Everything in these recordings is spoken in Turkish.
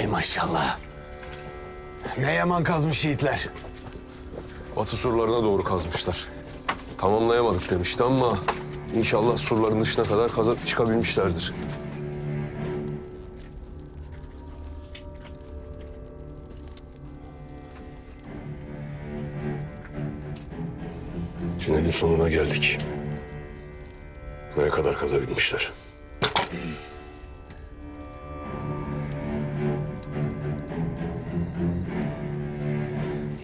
Hay maşallah. Ne yaman kazmış yiğitler. Batı surlarına doğru kazmışlar. Tamamlayamadık demişti ama inşallah surların dışına kadar kazıp çıkabilmişlerdir. Tünelin sonuna geldik. Buraya kadar kazabilmişler.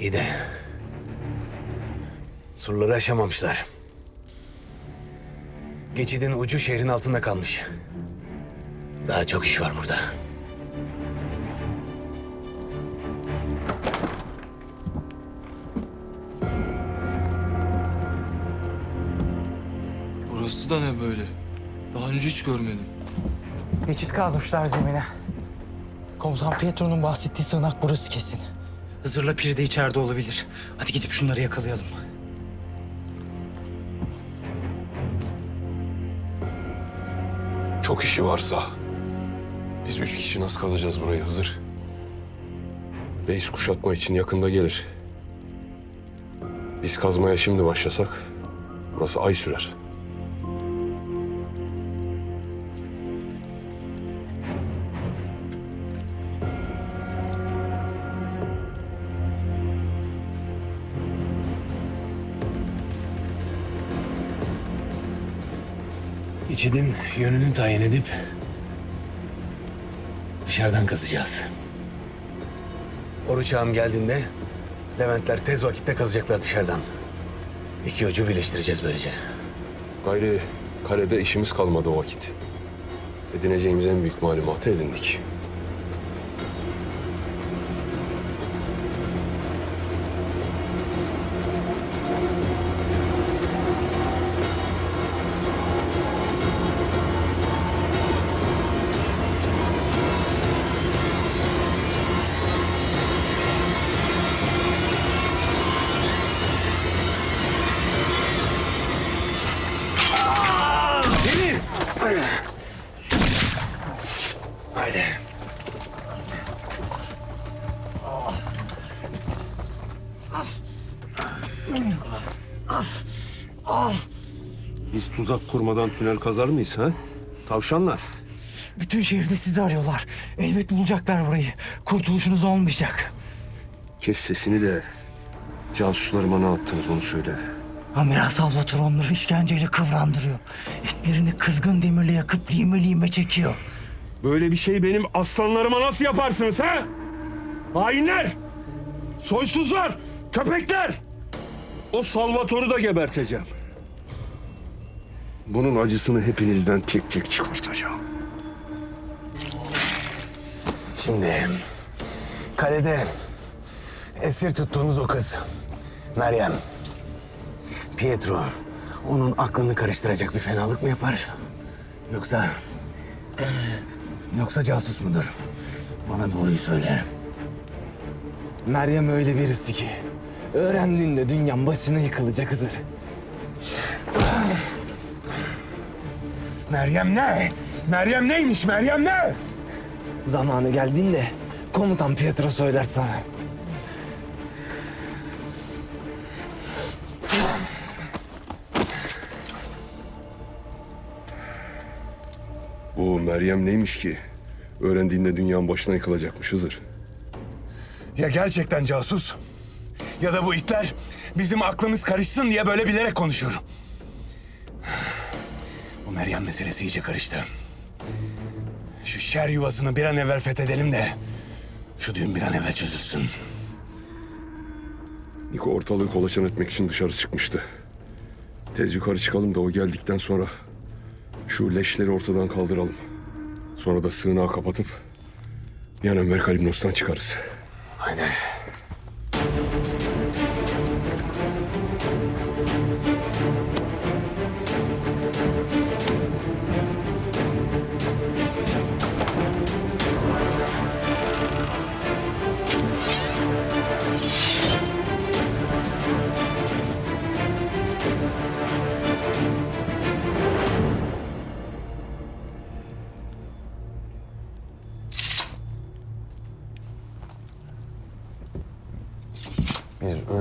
İyi de surları aşamamışlar. Geçidin ucu şehrin altında kalmış. Daha çok iş var burada. Burası da ne böyle? Daha önce hiç görmedim. Geçit kazmışlar zemine. Komutan Pietro'nun bahsettiği sığınak burası kesin. Hızır'la Piri de içeride olabilir. Hadi gidip şunları yakalayalım. Çok işi varsa biz üç kişi nasıl kazacağız burayı Hızır? Reis kuşatma için yakında gelir. Biz kazmaya şimdi başlasak burası ay sürer. Geçidin yönünü tayin edip dışarıdan kazacağız. Oruç ağam geldiğinde Leventler tez vakitte kazacaklar dışarıdan. İki ucu birleştireceğiz böylece. Gayri kalede işimiz kalmadı o vakit. Edineceğimiz en büyük malumatı edindik. Haydi. Biz tuzak kurmadan tünel kazar mıyız ha? Tavşanlar. Bütün şehirde sizi arıyorlar. Elbet bulacaklar burayı. Kurtuluşunuz olmayacak. Kes sesini de casuslarıma ne yaptınız onu söyle. Amiral Salvatore onları işkenceyle kıvrandırıyor. Etlerini kızgın demirle yakıp lime lime çekiyor. Böyle bir şey benim aslanlarıma nasıl yaparsınız ha? Hainler! Soysuzlar! Köpekler! O Salvatore'u da geberteceğim. Bunun acısını hepinizden tek tek çıkartacağım. Şimdi kalede esir tuttuğunuz o kız Meryem. Pietro onun aklını karıştıracak bir fenalık mı yapar? Yoksa yoksa casus mudur? Bana doğruyu söyle. Meryem öyle birisi ki. Öğrendiğinde dünyan başına yıkılacak Hızır. Meryem ne? Meryem neymiş? Meryem ne? Zamanı geldiğinde komutan Pietro söyler sana. Bu Meryem neymiş ki? Öğrendiğinde dünyanın başına yıkılacakmış Hızır. Ya gerçekten casus ya da bu itler bizim aklımız karışsın diye böyle bilerek konuşuyor. Bu Meryem meselesi iyice karıştı. Şu şer yuvasını bir an evvel fethedelim de şu düğün bir an evvel çözülsün. Niko ortalığı kolaçan etmek için dışarı çıkmıştı. Tez yukarı çıkalım da o geldikten sonra şu leşleri ortadan kaldıralım. Sonra da sığınağı kapatıp bir an evvel Kalimnos'tan çıkarız. Aynen.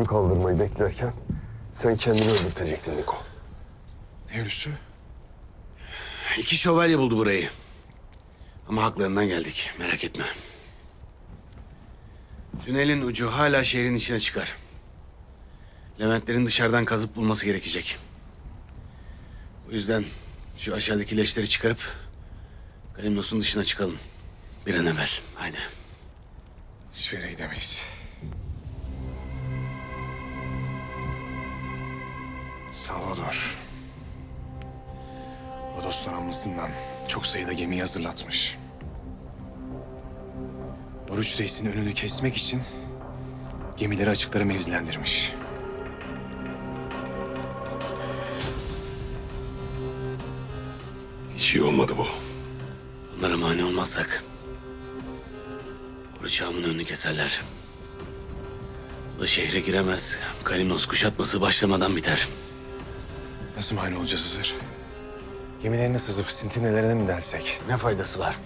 Kaldırmayı beklerken sen kendini öldürtecektin Niko. Ne ölüsü? İki şövalye buldu burayı. Ama haklarından geldik. Merak etme. Tünelin ucu hala şehrin içine çıkar. Leventlerin dışarıdan kazıp bulması gerekecek. O yüzden şu aşağıdaki leşleri çıkarıp Kalimnos'un dışına çıkalım. Bir an evvel. Haydi. Hiçbir yere gidemeyiz. Salvador. Rodos donanmasından çok sayıda gemi hazırlatmış. Oruç Reis'in önünü kesmek için gemileri açıklara mevzilendirmiş. Hiç iyi olmadı bu. Onlara mani olmazsak... Oruç ağamın önünü keserler. O da şehre giremez. Kalimnos kuşatması başlamadan biter. Nasıl mani olacağız Hızır? Gemilerine sızıp sintinelerine mi delsek? Ne faydası var?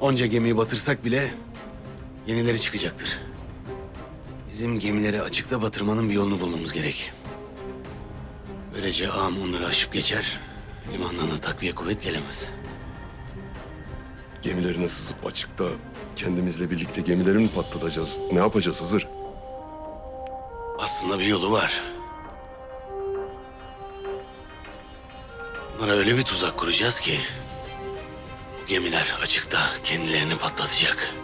Onca gemiyi batırsak bile yenileri çıkacaktır. Bizim gemileri açıkta batırmanın bir yolunu bulmamız gerek. Böylece ağam onları aşıp geçer, limandan da takviye kuvvet gelemez. Gemilerine sızıp açıkta kendimizle birlikte gemileri mi patlatacağız? Ne yapacağız Hızır? Aslında bir yolu var. Onlara öyle bir tuzak kuracağız ki... ...bu gemiler açıkta kendilerini patlatacak.